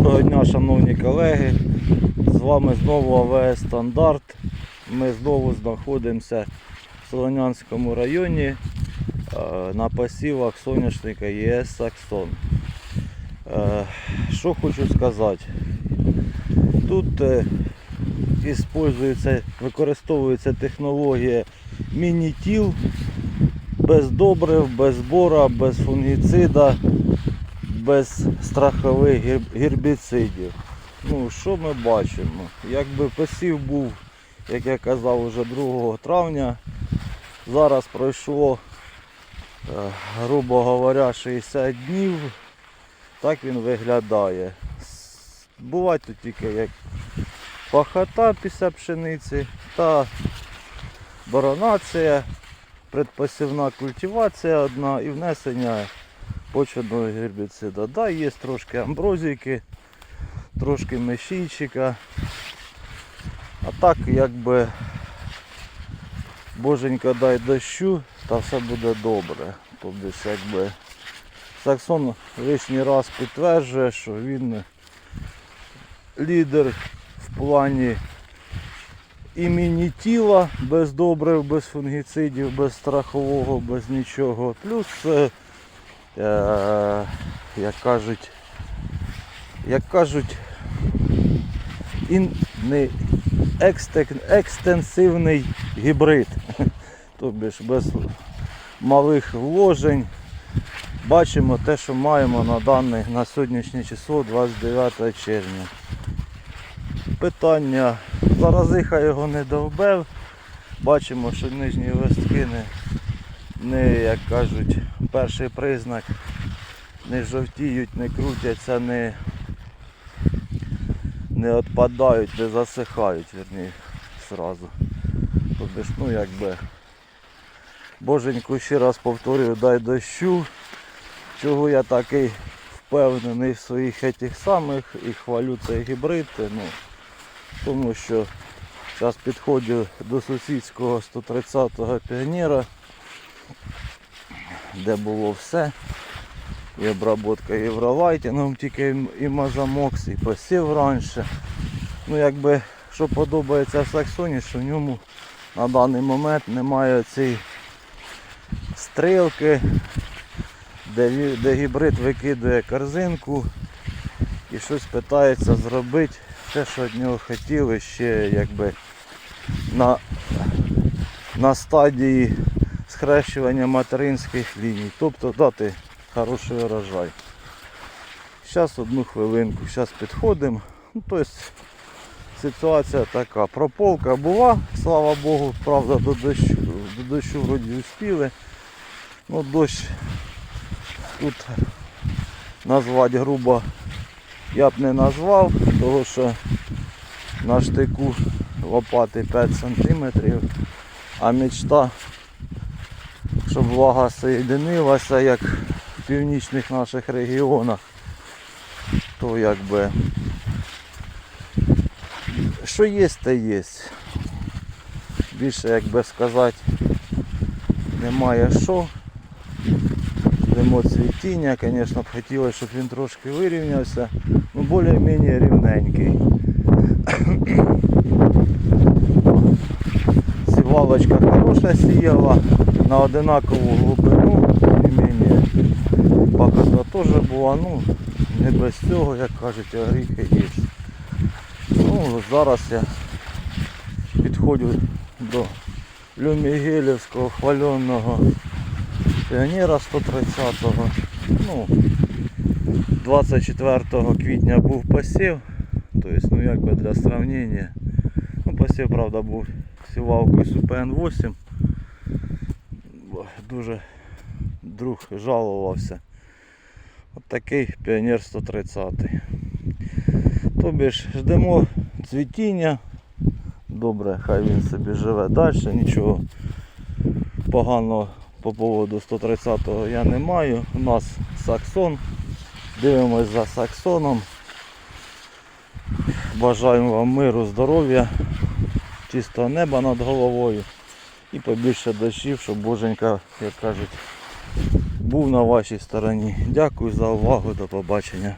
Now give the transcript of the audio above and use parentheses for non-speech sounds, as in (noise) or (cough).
Доброго дня, шановні колеги. З вами знову АВС Стандарт. Ми знову знаходимося в Солонянському районі е, на посівах соняшника ЄС Саксон. Е, Що хочу сказати? Тут е, використовується технологія міні-тіл без добрив, без бора, без фунгіцида без страхових гербіцидів. Ну, що ми бачимо? Якби посів був, як я казав, уже 2 травня. Зараз пройшло, е, грубо говоря, 60 днів. Так він виглядає. Буває тут тільки як пахота після пшениці та боронація, предпосівна культивація одна і внесення почвенного гербіцида. Да, є трошки амброзійки, трошки мешійчика. А так якби боженька дай дощу, та все буде добре. Тобто якби Саксон лишній раз підтверджує, що він лідер в плані імені тіла, без добрив, без фунгіцидів, без страхового, без нічого. Плюс е, як кажуть, як кажуть, ін, не екстек, екстенсивний гібрид. (laughs) Тобто без малих вложень. Бачимо те, що маємо на даний, на сьогоднішнє число 29 червня. Питання. Заразиха його не довбив. Бачимо, що нижні листки не, не як кажуть, перший признак не жовтіють, не крутяться, не, не відпадають, не засихають, верні, сразу. Тобто ну якби Боженьку ще раз повторюю, дай дощу. Чого я такий впевнений в своїх этих самих і хвалю цей гібрид. Ну, тому що зараз підходжу до сусідського 130-го піонера де було все. І обработка євролайтингом тільки і мазамокс, і посів раніше. Ну якби що подобається в Саксоні, що в ньому на даний момент немає цієї стрілки, де, де гібрид викидує корзинку і щось питається зробити. Те, що від нього хотіли ще якби на, на стадії схрещування материнських ліній, тобто дати хороший урожай. Зараз одну хвилинку, зараз підходимо. Ну, тобто ситуація така. Прополка була, слава Богу, правда до дощу, до дощу вроді успіли. Ну, дощ тут назвати грубо я б не назвав, тому що на штику лопати 5 см, а мечта щоб влага соєдинилася, як в північних наших регіонах, то якби що є, те є. Більше, як би сказати, немає що. Ждемо цвітіння, звісно б хотілося, щоб він трошки вирівнявся, ну більш-менш рівненький. Сівалочка хороша сіяла на одинакову глибину, не пахота теж була, ну не без цього, як кажуть, оріхи є. Ну, зараз я підходжу до Люмігелівського хваленого піонера 130-го. Ну, 24 квітня був посів, тобто, ну якби для сравнення. Ну, посів, правда, був сівалкою Супен 8 дуже друг жалувався. От такий піонер 130. Тобі ж ждемо цвітіння. Добре, хай він собі живе далі, нічого поганого по поводу 130-го я не маю. У нас саксон. Дивимось за саксоном. Бажаємо вам миру, здоров'я, чистого неба над головою і побільше дощів, щоб боженька, як кажуть, був на вашій стороні. Дякую за увагу, до побачення.